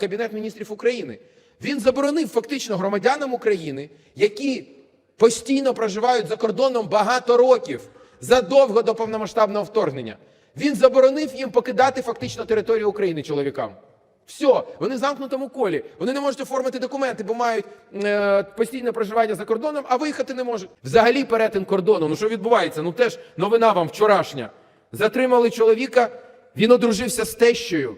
Кабінет міністрів України. Він заборонив фактично громадянам України, які постійно проживають за кордоном багато років задовго до повномасштабного вторгнення. Він заборонив їм покидати фактично територію України чоловікам. Все, вони в замкнутому колі. Вони не можуть оформити документи, бо мають е, постійне проживання за кордоном, а виїхати не можуть. Взагалі перетин кордону. Ну що відбувається? Ну теж новина вам вчорашня. Затримали чоловіка, він одружився з тещою.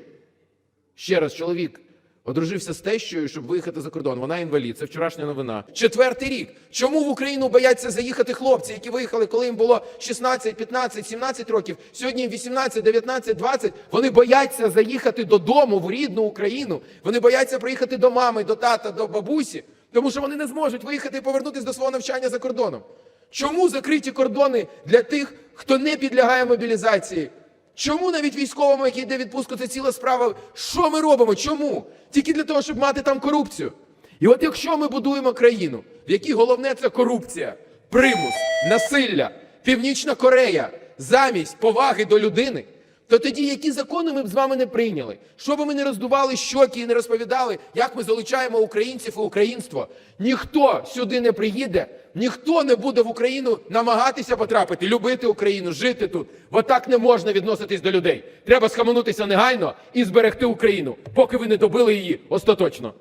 Ще раз, чоловік одружився з тещою, щоб виїхати за кордон. Вона інвалід. Це вчорашня новина. Четвертий рік. Чому в Україну бояться заїхати хлопці, які виїхали, коли їм було 16, 15, 17 років? Сьогодні їм 18, 19, 20. Вони бояться заїхати додому в рідну Україну. Вони бояться приїхати до мами, до тата, до бабусі, тому що вони не зможуть виїхати і повернутися до свого навчання за кордоном. Чому закриті кордони для тих, хто не підлягає мобілізації? Чому навіть військовому, який йде відпустку, це ціла справа? Що ми робимо? Чому? Тільки для того, щоб мати там корупцію. І от якщо ми будуємо країну, в якій головне це корупція, примус, насилля, Північна Корея, замість поваги до людини, то тоді які закони ми б з вами не прийняли? Що би ми не роздували щоки і не розповідали, як ми залучаємо українців і українство? Ніхто сюди не приїде, ніхто не буде в Україну намагатися потрапити, любити Україну, жити тут. Бо так не можна відноситись до людей. Треба схаменутися негайно і зберегти Україну, поки ви не добили її остаточно.